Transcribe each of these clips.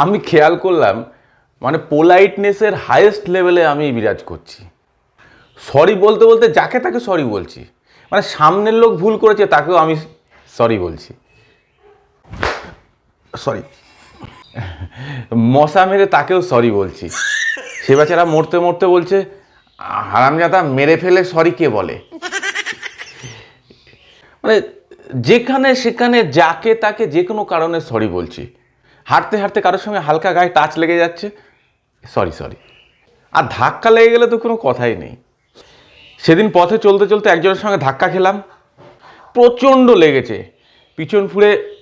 আমি খেয়াল করলাম মানে পোলাইটনেসের হাইয়েস্ট লেভেলে আমি বিরাজ করছি। সরি বলতে বলতে যাকে তাকে সরি বলছি। মানে সামনের লোক ভুল করেছে, তাকেও আমি সরি বলছি। সরি মশা মেরে তাকেও সরি বলছি। সে বেচারা মরতে মরতে বলছে, হারামজাদা মেরে ফেলে সরি কে বলে? মানে যেখানে সেখানে যাকে তাকে যে কোনো কারণে সরি বলছি। হাঁটতে হাঁটতে কারোর সঙ্গে হালকা গায়ে টাচ লেগে যাচ্ছে। সরি সরি আর ধাক্কা লেগে গেলে তো কোনো কথাই নেই। সেদিন পথে চলতে চলতে একজনের সঙ্গে ধাক্কা খেলাম। প্রচণ্ড লেগেছে। পিছন ফুরে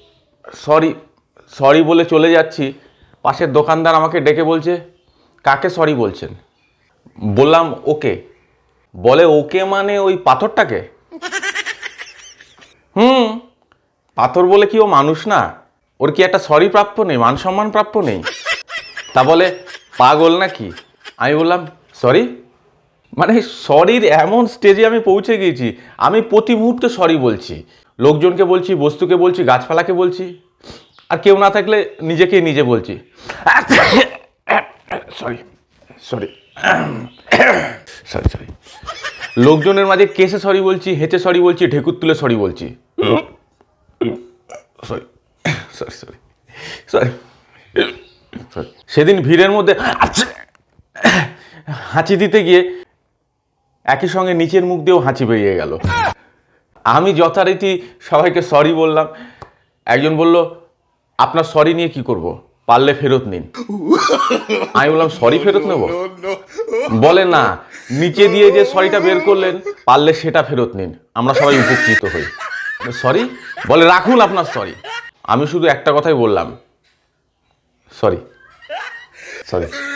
সরি সরি বলে চলে যাচ্ছি। পাশের দোকানদার আমাকে ডেকে বলছে, কাকে সরি বলছেন? বললাম, ওকে। বলে, ওকে মানে ওই পাথরটাকে? হুম। পাথর বলে কি ও মানুষ না? ওর কি একটা সরি প্রাপ্য নেই? মান সম্মান প্রাপ্য নেই? তা বলে পাগল নাকি? আমি বললাম সরি মানে সরির এমন স্টেজে আমি পৌঁছে গিয়েছি। আমি প্রতি মুহূর্তে সরি বলছি। লোকজনকে বলছি বস্তুকে বলছি গাছপালাকে বলছি। আর কেউ না থাকলে নিজেকে নিজে বলছি। সরি সরি সরি সরি লোকজনের মাঝে কেসে সরি বলছি হেঁচে সরি বলছি ঢেকুর তুলে সরি বলছি। সরি সরি সরি সরি সেদিন ভিড়ের মধ্যে হাঁচি দিতে গিয়ে একই সঙ্গে নিচের মুখ দিয়েও হাঁচি বেরিয়ে গেল। আমি যথারীতি সবাইকে সরি বললাম। একজন বলল, আপনার সরি নিয়ে কি করব? পারলে ফেরত নিন। আমি বললাম সরি ফেরত নেব? বলে, না, নিচে দিয়ে যে সরিটা বের করলেন, পারলে সেটা ফেরত নিন। আমরা সবাই উপকৃত হই। সরি বলে, রাখুন আপনার সরি আমি শুধু একটা কথাই বললাম। Sorry sorry